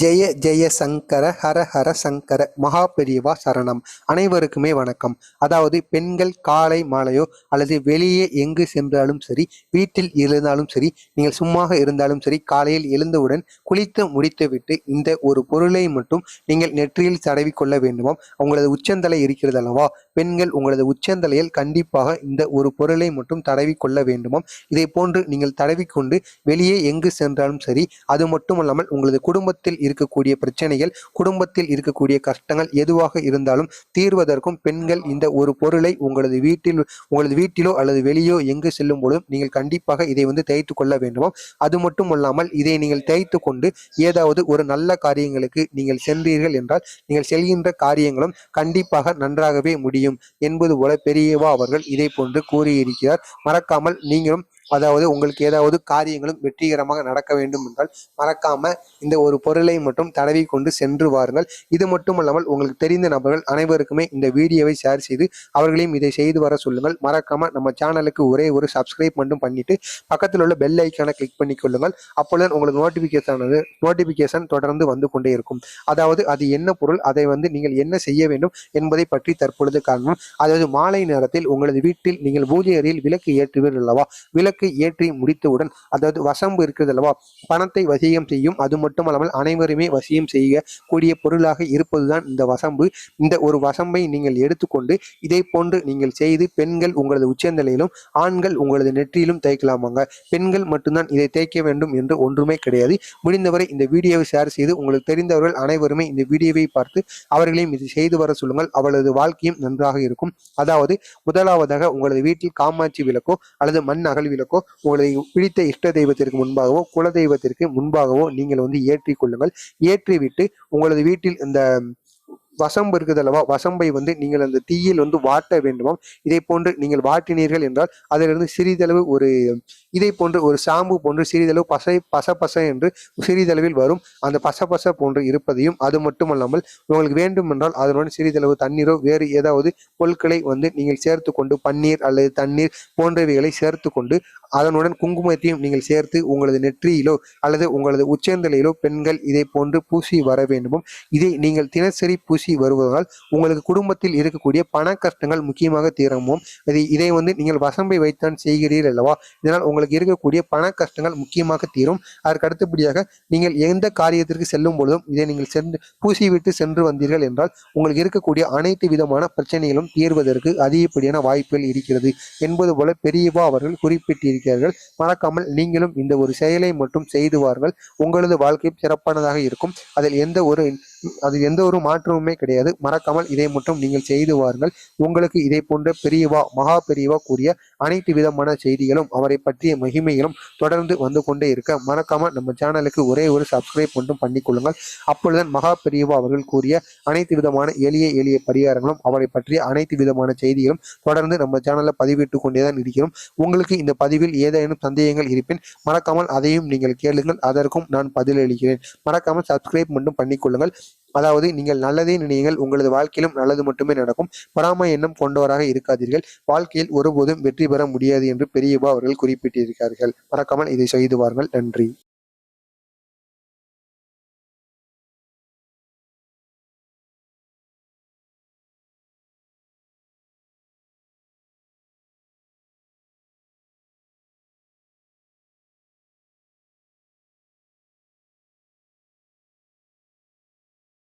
ஜெய ஜெய சங்கர ஹர ஹர சங்கர மகா பெரியவா சரணம். அனைவருக்குமே வணக்கம். அதாவது பெண்கள் காலை மாலையோ அல்லது வெளியே எங்கு சென்றாலும் சரி வீட்டில் இருந்தாலும் சரி நீங்கள் சும்மாக இருந்தாலும் சரி காலையில் எழுந்தவுடன் குளித்து முடித்துவிட்டு இந்த ஒரு பொருளை மட்டும் நீங்கள் நெற்றியில் தடவி கொள்ள வேண்டுமாம். உங்களது உச்சந்தலை இருக்கிறது அல்லவா பெண்கள் உங்களது உச்சந்தலையில் கண்டிப்பாக இந்த ஒரு பொருளை மட்டும் தடவி கொள்ள வேண்டுமாம். இதை போன்று நீங்கள் தடவிக்கொண்டு வெளியே எங்கு சென்றாலும் சரி அது மட்டுமல்லாமல் உங்களது குடும்பத்தில் இருக்கக்கூடிய பிரச்சனைகள் குடும்பத்தில் இருக்கக்கூடிய கஷ்டங்கள் எதுவாக இருந்தாலும் தீர்வதற்கும் பெண்கள் இந்த ஒரு பொருளை உங்களது வீட்டில் உங்களது வீட்டிலோ அல்லது வெளியோ எங்கு செல்லும் பொழுதும் நீங்கள் கண்டிப்பாக இதை வந்து தேய்த்து கொள்ள வேண்டுமாம். அது மட்டுமல்லாமல் இதை நீங்கள் தேய்த்து கொண்டு ஏதாவது ஒரு நல்ல காரியங்களுக்கு நீங்கள் சென்றீர்கள் என்றால் நீங்கள் செல்கின்ற காரியங்களும் கண்டிப்பாக நன்றாகவே முடியும். என்பது போல பெரியவா அவர்கள் இதை போன்று கூறியிருக்கிறார். மறக்காமல் நீங்களும் அதாவது உங்களுக்கு ஏதாவது காரியங்களும் வெற்றிகரமாக நடக்க வேண்டும் என்றால் மறக்காம இந்த ஒரு பொருளை மட்டும் தடவி கொண்டு சென்று வாருங்கள். இது மட்டுமல்லாமல் உங்களுக்கு தெரிந்த நபர்கள் அனைவருக்குமே இந்த வீடியோவை ஷேர் செய்து அவர்களையும் இதை செய்து வர சொல்லுங்கள். மறக்காம நம்ம சேனலுக்கு ஒரே ஒரு சப்ஸ்கிரைப் மட்டும் பண்ணிட்டு பக்கத்தில் உள்ள பெல் ஐக்கானை கிளிக் பண்ணி கொள்ளுங்கள். அப்பொழுது உங்களுக்கு நோட்டிபிகேஷன் நோட்டிபிகேஷன் தொடர்ந்து வந்து கொண்டே இருக்கும். அதாவது அது என்ன பொருள் அதை வந்து நீங்கள் என்ன செய்ய வேண்டும் என்பதை பற்றி தற்பொழுது காரணம் அதாவது மாலை நேரத்தில் உங்களது வீட்டில் நீங்கள் பூஜை அறையில் விளக்கு ஏற்றுவீர்கள் அல்லவா? விளக்கு ஏற்றி முடித்தவுடன் அதாவது வசம்பு இருக்கிறது அல்லவா பணத்தை வசியம் செய்யும் அது மட்டுமல்லாமல் அனைவருமே வசியம் செய்யக்கூடிய பொருளாக இருப்பதுதான் இந்த வசம்பு. இந்த ஒரு வசம்பை நீங்கள் எடுத்துக்கொண்டு இதை போன்று நீங்கள் செய்து பெண்கள் உங்களது உச்சந்தலையிலும் ஆண்கள் உங்களது நெற்றியிலும் தேய்க்கலாமாங்க. பெண்கள் மட்டும்தான் இதை தேய்க்க வேண்டும் என்று ஒன்றுமே கிடையாது. முடிந்தவரை இந்த வீடியோவை ஷேர் செய்து உங்களுக்கு தெரிந்தவர்கள் அனைவருமே இந்த வீடியோவை பார்த்து அவர்களையும் இது செய்து வர சொல்லுங்கள். அவளது வாழ்க்கையும் நன்றாக இருக்கும். அதாவது முதலாவதாக உங்களது வீட்டில் காமாட்சி விளக்கோ அல்லது மண் அகல் விளக்கோ உங்களை பிடித்த இஷ்ட தெய்வத்திற்கு முன்பாகவோ குல தெய்வத்திற்கு முன்பாகவோ நீங்கள் வந்து ஏற்றிக் கொள்ளுங்கள். ஏற்றிவிட்டு உங்களது வீட்டில் இந்த வசம்பு இருக்குது அல்லவா வசம்பை வந்து நீங்கள் அந்த தீயில் வந்து வாட்ட வேண்டுமாம். இதை போன்று நீங்கள் வாட்டினீர்கள் என்றால் அதிலிருந்து சிறிதளவு ஒரு இதை போன்று ஒரு சாம்பு போன்று சிறிதளவு பசை பச பச என்று சிறிதளவில் வரும். அந்த பச பச போன்று இருப்பதையும் அது மட்டுமல்லாமல் உங்களுக்கு வேண்டும் என்றால் அதனுடன் சிறிதளவு தண்ணீரோ வேறு ஏதாவது பொருட்களை வந்து நீங்கள் சேர்த்து கொண்டு பன்னீர் அல்லது தண்ணீர் போன்றவைகளை சேர்த்து கொண்டு அதனுடன் குங்குமத்தையும் நீங்கள் சேர்த்து உங்களது நெற்றியிலோ அல்லது உங்களது உச்சந்தலையிலோ பெண்கள் இதை போன்று பூசி வர வேண்டுமோ இதை நீங்கள் தினசரி பூசி வருவதால் உங்களுக்கு குடும்பத்தில் இருக்கக்கூடிய பண கஷ்டங்கள் முக்கியமாக தீரமும் இதை இதை வந்து நீங்கள் வசம்பை வைத்தான் செய்கிறீர்கள் அல்லவா? இதனால் உங்களுக்கு இருக்கக்கூடிய பண கஷ்டங்கள் முக்கியமாக தீரும். அதற்கு அடுத்தபடியாக நீங்கள் எந்த காரியத்திற்கு செல்லும் பொழுதும் இதை நீங்கள் சென்று பூசிவிட்டு சென்று வந்தீர்கள் என்றால் உங்களுக்கு இருக்கக்கூடிய அனைத்து விதமான பிரச்சனைகளும் தீர்வதற்கு அதிகப்படியான வாய்ப்புகள் இருக்கிறது என்பது போல பெரியவா அவர்கள் குறிப்பிட்டிருக்கிறார்கள். மறக்காமல் நீங்களும் இந்த ஒரு செயலை மட்டும் செய்துவார்கள் உங்களது வாழ்க்கை சிறப்பானதாக இருக்கும். அதில் எந்த ஒரு அது எந்த ஒரு மாற்றமுமே கிடையாது. மறக்காமல் இதை மட்டும் நீங்கள் செய்து வாருங்கள். உங்களுக்கு இதை போன்ற பெரியவா மகா பெரியவா கூறிய அனைத்து விதமான செய்திகளும் அவரை பற்றிய மகிமைகளும் தொடர்ந்து வந்து கொண்டே இருக்க மறக்காமல் நம்ம சேனலுக்கு ஒரே ஒரு சப்ஸ்கிரைப் மட்டும் பண்ணிக்கொள்ளுங்கள் அப்பொழுதுதான் மகா பெரியவா அவர்கள் கூறிய அனைத்து விதமான எளிய எளிய பரிகாரங்களும் அவரை பற்றிய அனைத்து விதமான செய்திகளும் தொடர்ந்து நம்ம சேனலில் பதிவிட்டு கொண்டே தான் இருக்கிறோம். உங்களுக்கு இந்த பதிவில் ஏதேனும் சந்தேகங்கள் இருப்பின் மறக்காமல் அதையும் நீங்கள் கேளுங்கள். அதற்கும் நான் பதிலளிக்கிறேன். மறக்காமல் சப்ஸ்கிரைப் மட்டும் பண்ணிக்கொள்ளுங்கள் அதாவது நீங்கள் நல்லதே நினையுங்கள் உங்களது வாழ்க்கையிலும் நல்லது மட்டுமே நடக்கும். பொறாமை எண்ணம் கொண்டவராக இருக்காதீர்கள். வாழ்க்கையில் ஒருபோதும் வெற்றி பெற முடியாது என்று பெரியபா அவர்கள் குறிப்பிட்டிருக்கிறார்கள் மறக்காமல் இதை செய்து வாருங்கள் நன்றி.